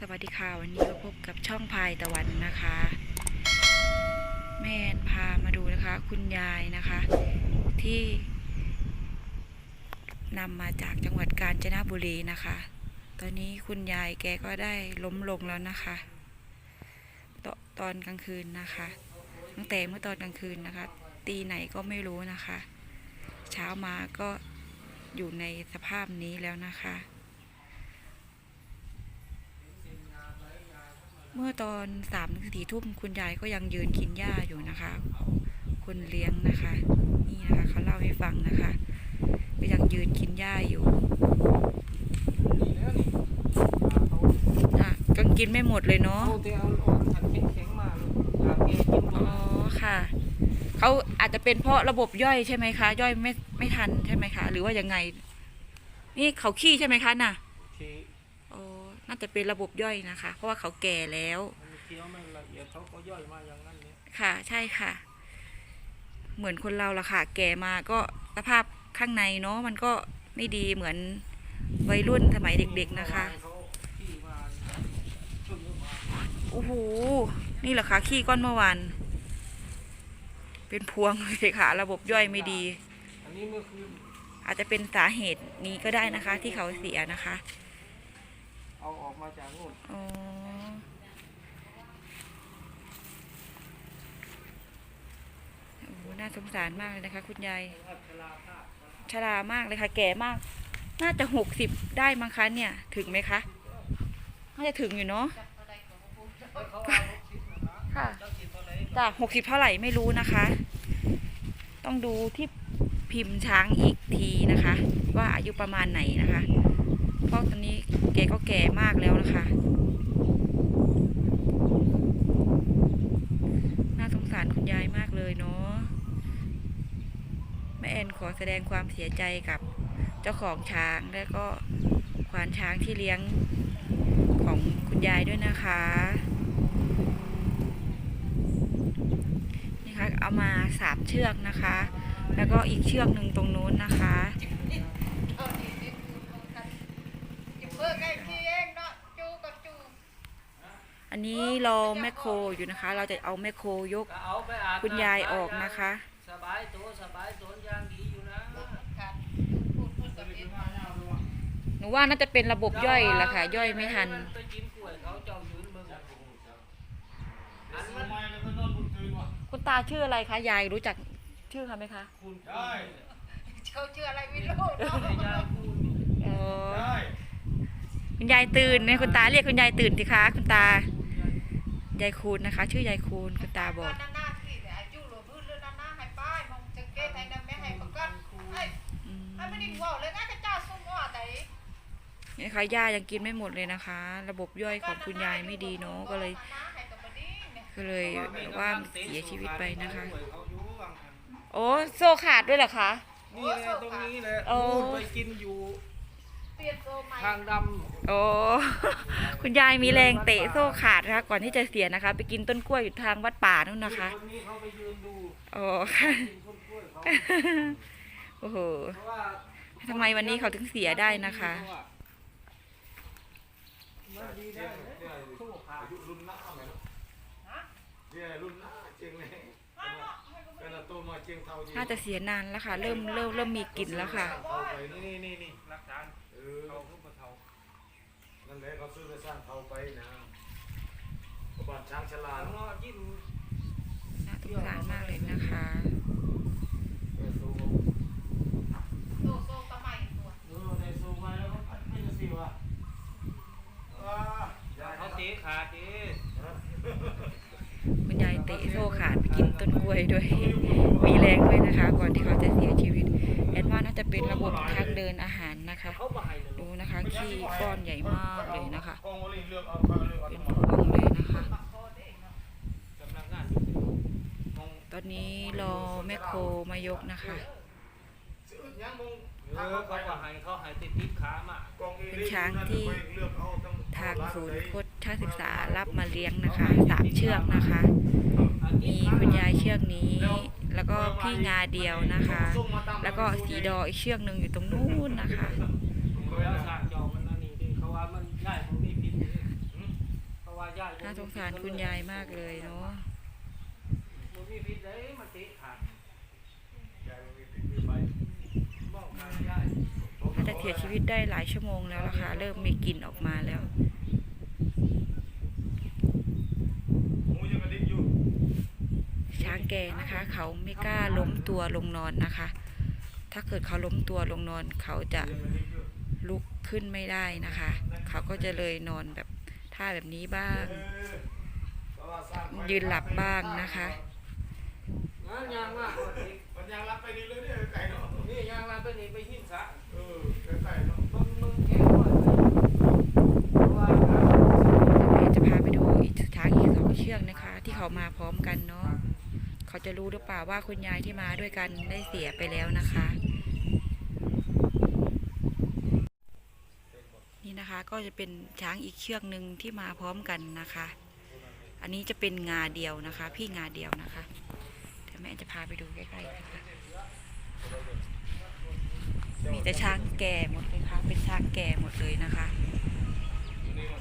สวัสดีค่ะวันนี้ก็พบกับช่องพายตะวันนะคะ แม่นพามาดูนะคะ คุณยายนะคะ ที่นำมาจากจังหวัดกาญจนบุรีนะคะ ตอนนี้คุณยายแกก็ได้ล้มลงแล้วนะคะตตอนกลางคืนนะคะ ตั้งแต่เมื่อตอนกลางคืนนะคะ ตีไหนก็ไม่รู้นะคะ เช้ามาก็อยู่ในสภาพนี้แล้วนะคะ เมื่อตอนสามถึงสี่ทุ่มคุณยายก็ยังยืนกินหญ้าอยู่นะคะคนเลี้ยงนะคะ นี่นะคะเขาเล่าให้ฟังนะคะ ก็ยังยืนกินหญ้าอยู่อะก็กินไม่หมดเลยเนาะอ๋อค่ะเขาอาจจะเป็นเพราะระบบย่อยใช่ไหมคะ ย่อยไม่ไม่ทันใช่ไหมคะ หรือว่ายังไง นี่เขาขี้ใช่ไหมคะน่ะ น่าจะเป็นระบบย่อยนะคะ เพราะว่าเขาแก่แล้วมันเคี้ยวไม่ละเอียดเขาก็ย่อยมาอย่างนั้นเนี่ยค่ะ ใช่ค่ะ เหมือนคนเราละค่ะ แก่มาก็สภาพข้างในเนาะมันก็ไม่ดีเหมือนวัยรุ่นสมัยเด็ก ๆนะคะเขาขี้มาเพิ่งเอามาโอ้โห นี่เหรอคะขี้ก้อนเมื่อวาน เป็นพวงเลยค่ะ ระบบย่อยไม่ดีอันนี้เมื่อคืนอาจจะเป็นสาเหตุนี้ก็ได้นะคะ ที่เขาเสียนะคะ เอาออกมาจากนู่นอ๋อโอ้โหน่าสงสารมากเลยนะคะ คุณยายชราภาพชรามากเลยค่ะ แก่มาก น่าจะหกสิบได้มั้งคะเนี่ย ถึงไหมคะ น่าจะถึงอยู่เนาะเขาเอาหกสิบนะค่ะจาสิบเท่าไหกหกสิบเท่าไหร่ไม่รู้นะคะ ต้องดูที่พิมพ์ช้างอีกทีนะคะ ว่าอายุประมาณไหนนะคะ พราะตอนนี้แกก็แก่มากแล้วนะคะ น่าสงสารคุณยายมากเลยเนาะ แม่แอนขอแสดงความเสียใจกับเจ้าของช้างและก็ควานช้างที่เลี้ยงของคุณยายด้วยนะคะ นี่ค่ะเอามาสามเชือกนะคะ แล้วก็อีกเชือกหนึ่งตรงนู้นนะคะ อั นนี้รอแมคโครอยู่นะคะ เราจะเอาแมคโครยกก็เอาไปอาบคุณยายออกนะคะ สบายตัวสบายตัวอยางดีอยู่นะหนูว่าน่าจะเป็นระบบย่อยแหละค่ะ ย่อยไม่ทันไปกินกล้วยเขาเจ้ายืนเบิ่งอันมันคุณตาชื่ออะไรคะยายรู้จักชื่อเขาไหมคะคุณได้เขาชื่ออะไรไม่รู้ยายคุณอ๋อได้คุณยายตื่นเนี่ยคุณตาเรียกคุณยายตื่นสิคะคุณตา ยายคูณนะคะ ชื่อยายคูณคุณตาบอกนานาที่แต่อายุหลวพื้นเรื่องนานาให้ป้ายมองจังเกตให้นำแม่ให้ประกันไอ้อืมไอ้ไม่ได้ว่าเลยนะกระเจ้าสุ่มว่าแต่นี่ค่ะย่ายังกินไม่หมดเลยนะคะ ระบบย่อยของคุณยายไม่ดีเนาะก็เลยก็เลยว่าเสียชีวิตไปนะคะ โอ้โซ่ขาดด้วยเหรอคะนี่แหละตรงนี้แหละโอ้นู่นไปกินอยู่ ทางดโอ้คุณยายมีแรงเตะโซ่ขาดนะคะก่อนที่จะเสียนะคะ ไปกินต้นกล้วยอยู่ทางวัดป่านู่นำนะคะคนนี้เขาไปยืนดูโอ้ค่ะกินต้นกล้วยเขาโอ้โหเพราะว่าทำไมวันนี้เขาถึงเสียได้นะคะ มันดีได้เลยสู้ขาดอายุรุ่นหน้าไหมลูกเนี่ยรุ่นหน้าเจียงเลยเป็นตัวมาเจียงเท่าเจียงน่าจะเสียนานแล้วค่ะ เริ่มเริ่มเริ่มมีกลิ่นแล้วค่ะเข้าไปนี่นี่นี่นี่หลักฐานเออเขาขึ้นมาเท่านั่นแหละเขาซื้อไปสร้างเขาไปนะบ้านช้างฉลาหดลังเนาะยิ่งน่าสงสารมากเลยนะคะเออตัวโซโซตะใหม่ตัวเออในซูมาแล้วเขาไม่จะสิวะอ่าเขาเตะขาดดิคุณยายเตะโซ่ขาดไปกินต้นกล้วยด้วย มีแรงด้วยนะคะ ก่อนที่เขาจะเสียชีวิต เป็นระบบทางเดินอาหารนะคะ ดูนะคะขี้ก้อนใหญ่มากเลยนะคะ เป็นทั้งหพวงเลยนะคะ ตอนนี้รอแมคโครมายกนะคะเป็นช้างที่เลือกเอาทั้งทางศูนย์พุทธศึกษารับมาเลี้ยงนะคะสามเชือกนะคะ มีคุณยายเชือกนี้ แล้วก็พี่งาเดียวนะคะ แล้วก็สีดออีกเชือกหนึ่งอยู่ตรงนู้นนะคะน่านสงสารคุณยายมากเลยเนาะบ่าเตะขาดยายมีติดมือาจจะเสียชีวิตได้หลายชั่วโมงแล้วล่ะค่ะ เริ่มมีกลิ่นออกมาแล้ว หมูยังกระดิกอยู่ ช้างแกนะคะ เขาไม่กล้าล้มตัวลงนอนนะคะ ถ้าเกิดเขาล้มตัวลงนอน เขาจะลุกขึ้นไม่ได้นะคะ เขาก็จะเลยนอนแบบท่าแบบนี้บ้าง ยืนหลับบ้างนะคะ จะรู้หรือเปล่าว่าคุณยายที่มาด้วยกันได้เสียไปแล้วนะคะ นี่นะคะก็จะเป็นช้างอีกเชือกหนึ่งที่มาพร้อมกันนะคะ อันนี้จะเป็นงาเดียวนะคะ พี่งาเดียวนะคะเดี๋ยวแม่จะพาไปดูใกล้ๆนะคะมีแต่ช้างแก่หมดเลยค่ะ เป็นช้างแก่หมดเลยนะคะ อยู่นี่มา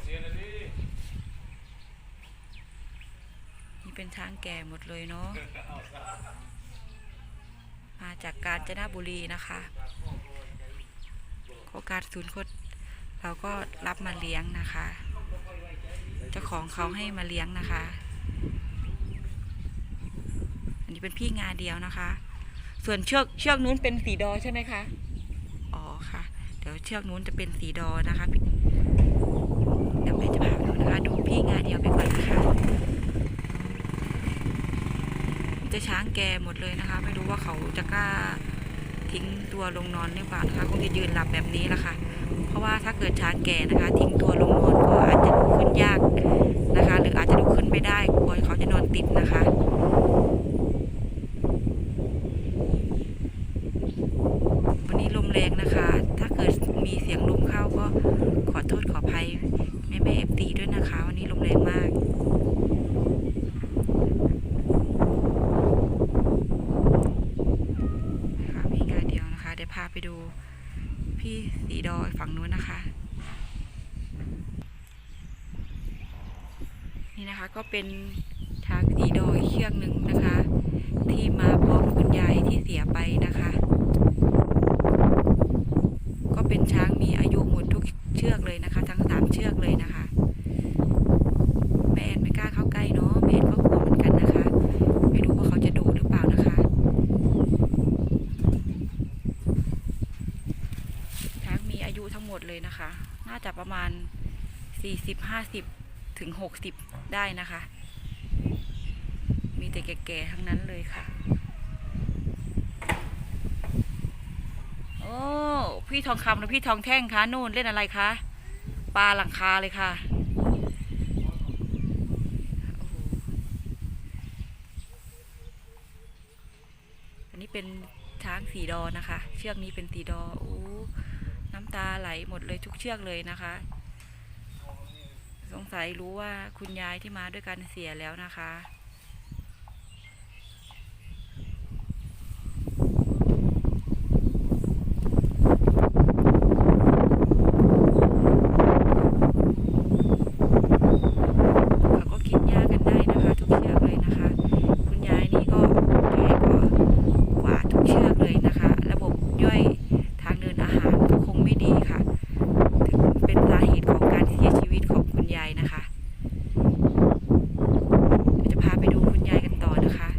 เป็นช้างแก่หมดเลยเนาะมาจากกาญจนบุรีนะคะโครงการศูนย์คดเราก็รับมาเลี้ยงนะคะ เจ้าของเขาให้มาเลี้ยงนะคะ อันนี้เป็นพี่งาเดียวนะคะ ส่วนเชือกเชือกนู้นเป็นสีดอใช่ไหมคะ อ๋อค่ะ เดี๋ยวเชือกนู้นจะเป็นสีดอนะคะ เดี๋ยวแม่จะพาดูนะคะ ดูพี่งาเดียวไปก่อนนะคะ มีแต่ช้างแก่หมดเลยนะคะ ไม่รู้ว่าเขาจะกล้าทิ้งตัวลงนอนหรือเปล่านะคะคงจะยืนหลับแบบนี้แหละค่ะ เพราะว่าถ้าเกิดช้างแก่นะคะ ทิ้งตัวลงนอนก็อาจจะลุกขึ้นยากนะคะ หรืออาจจะลุกขึ้นไม่ได้กลัวเขาจะนอนติดนะคะวันนี้ลมแรงนะคะ ถ้าเกิดมีเสียงลมเข้าก็ขอโทษขออภัยแม่แม่เอฟตีด้วยนะคะ วันนี้ลมแรงมาก นะคะมีงานเดียวนะคะ เดี๋ยวพาไปดูพี่สีดอยฝั่งนู้นนะคะ นี่นะคะก็เป็นทางสีดอยเชือกหนึ่งนะคะ ที่มาพร้อมคุณยายที่เสียไปนะคะ ก็เป็นช้างมีอายุหมดทุกเชือกเลยนะคะ ทั้งสามเชือกเลยนะคะแม่แอนไม่กล้าเข้าใกล้เนาะแม่แอนก็กลัวเหมือนกันนะคะไม่รู้ว่าเขาจะดุหรือเปล่านะคะช้างมีอายุทั้งหมดเลยนะคะ น่าจะประมาณสี่สิบห้าสิบ ถึงหกสิบได้นะคะ มีแต่แก่ๆทั้งนั้นเลยค่ะ โอ้ พี่ทองคำและพี่ทองแท่งคะนู่นเล่นอะไรคะปลาหลังคาเลยค่ะอันนี้เป็นช้างสีดอนะคะ เชือกนี้เป็นสีดอโอ้น้ำตาไหลหมดเลยทุกเชือกเลยนะคะ สงสัยรู้ว่าคุณยายที่มาด้วยกันเสียแล้วนะคะเขาก็กินหญ้ากันได้นะคะ ทุกเชือกเลยนะคะ คุณยายนี่ก็แกก็กวาดทุกเชือกเลยนะคะ ระบบย่อยทางเดินอาหารก็คงไม่ดีค่ะ ถึงเป็นสาเหตุของการเสียชีวิตของคุณยายนะคะเดี๋ยวจะพาไปดูคุณยายกันต่อนะคะ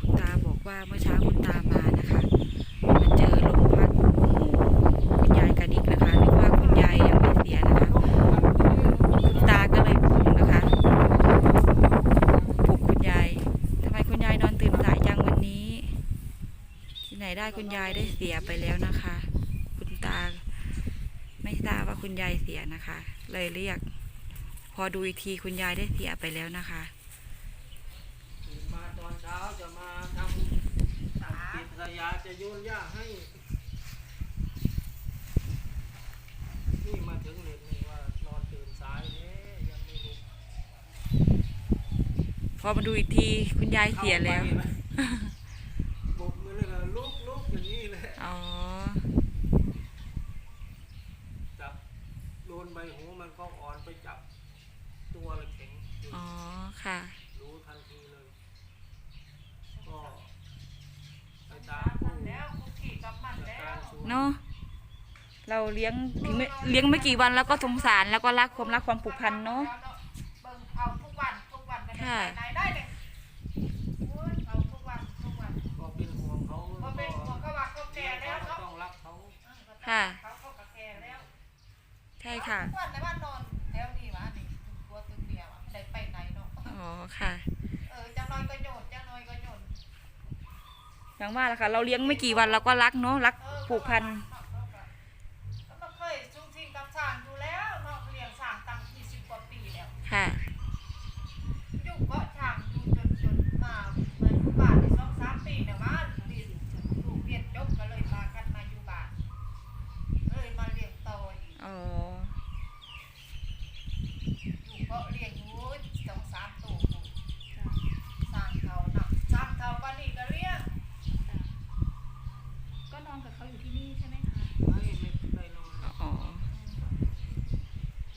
คุณตาบอกว่าเมื่อเช้าคุณตามานะคะมาเจอลมพัดโอ้โหคุณยายกระดิกนะคะนึกว่าคุณยายยังไม่เสียนะคะ คุณตาก็เลยปลุกนะคะปลุกคุณยายทำไมคุณยายนอนตื่นสายจังวันนี้ ที่ ไหนได้คุณยายได้เสียไปแล้วนะคะ คุณตา ไม่ทราบว่าคุณยายเสียนะคะ เลยเรียก พอดูอีกทีคุณยายได้เสียไปแล้วนะคะมาตอนเช้าจะมาทำทำกิจระยาจะโยนหญ้าให้นี่มาถึงเด็กนี่ว่านอนตื่นสายเนี่ยยังไม่ลุกพอมาดูอีกทีคุณยายเสียแล้ว ข้าไปนะปลุกมือเลยก็ลุกลุกอย่างนี้เลย อ๋อ จับโดน นใบหูมันก็อ่อนไปจับตัวเลยแข็งอยู่ อ๋อค่ะ รู้ทันทีเลย ก็ไปตามผู้ แล้วกูขี่กับมัน จัด แล้ การ ว ศูนย์ เนาะเราเลี้ยงถึงไม่เลี้ยงไม่กี่วันแล้วก็สงสารแล้วก็รักความรักความผูกพันเนาะเบิ่งเอาทุกวันทุกวันกันค่ะไหนได้เลยโอ้ยเอาทุกวันทุกวันก็เป็นห่วงเขาพอเป็นหัวก็ว่าเขาแก่แล้วก็เนาะองรักเขาเอค่ะเขาเขาก็แก่แล้วใช่ค่ะนอนแถวนี้วะนี่ถึงกลัวถึงเดียวอะไม่ได้ไปไหนเนาะอ๋อค่ะ อย่างว่าละค่ะ เราเลี้ยงไม่กี่วันเราก็รักเนาะรักผูกพัน ก็ก็เคยจุ้งทิ้งกับสร้างอยู่แล้วเนาะเลี้ยงสร้างตั้ง20กว่าปีแล้ว ค่ะ อยู่เกาะช้างอยู่จนจนมามาอยู่บ้านได้สองสามปีเนี่ยว่าเรียนลูกเรียนจบก็เลยพากันมาอยู่บ้านเลยมาเลี้ยงต่ออีก อ๋อ อยู่เกาะเลี้ยงอยู่สองสามตัวสร้างเขาหนักสร้างเขาก็นี่ก็เลี้ยง ก็นอนกับเขาอยู่ที่นี่ใช่ไหมคะ ไม่ไม่ได้นอน อ๋อ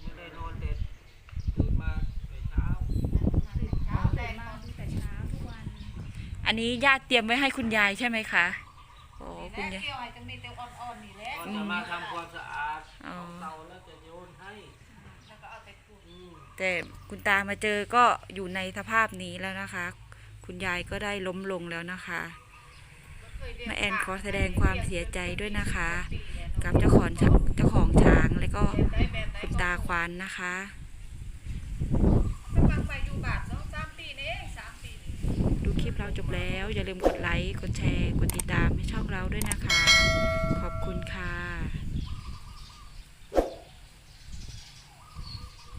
ไม่ได้นอนเด็ดตื่นมาแต่เช้า ตื่น เช้าแด ตื่ ง นมา มา ดูแต่เช้าทุกวัน อั นนี้ญาติเตรียมไว้ให้คุณยายใช่ไหมคะโอ้นี่คุณแหละยายเกี่ยวให้จะมีแต่อ่อนๆนี่แหละก็จะมาทำความสะอาดอ๋อ ของเตาแล้วจะโยนให้แล้วก็เอาไปปลูกอืมแต่คุณตามาเจอก็อยู่ในสภาพนี้แล้วนะคะ คุณยายก็ได้ล้มลงแล้วนะคะแม่แอนขอแสดงความเสียใจด้วยนะคะ กับเจ้าของช้างเจ้าของช้างและก็คุณตาควานนะคะกำลังไปอยู่บาทสองสามปีนี่เองสามปีนี่ ดูคลิ ปเราจบแล้ว อย่าลืมกดไลค์ กดแชร์ กดติดตามให้ช่องเราด้วยนะคะ ขอบคุณค่ะ